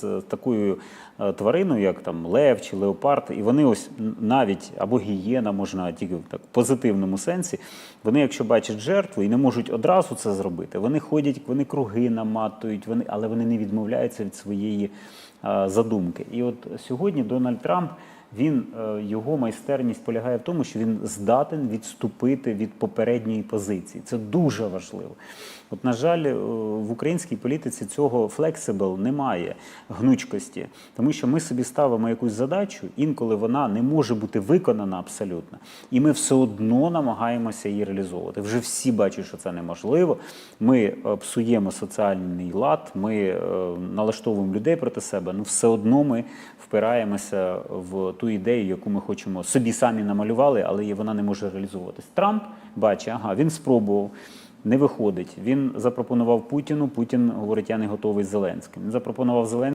з е, такою е, твариною, як там лев чи леопард, і вони ось навіть або гієна можна тільки в так позитивному сенсі. Вони, якщо бачать жертву і не можуть одразу це зробити, вони ходять, вони круги наматують, вони, але вони не відмовляються від своєї а, задумки. І от сьогодні Дональд Трамп. Він е, його майстерність полягає в тому, що він здатен відступити від попередньої позиції. Це дуже важливо. От, на жаль, е, в українській політиці цього флексибл немає гнучкості, тому що ми собі ставимо якусь задачу, інколи вона не може бути виконана абсолютно, і ми все одно намагаємося її реалізовувати. Вже всі бачать, що це неможливо. Ми е, псуємо соціальний лад, ми налаштовуємо людей проти себе, але все одно ми впираємося в ту ідею, яку ми хочемо собі самі намалювали, але вона не може реалізовуватись. Трамп бачить, ага, він спробував. Не виходить. Він запропонував Путіну. Путін говорить, я не готовий з Зеленським. Він запропонував Зеленським.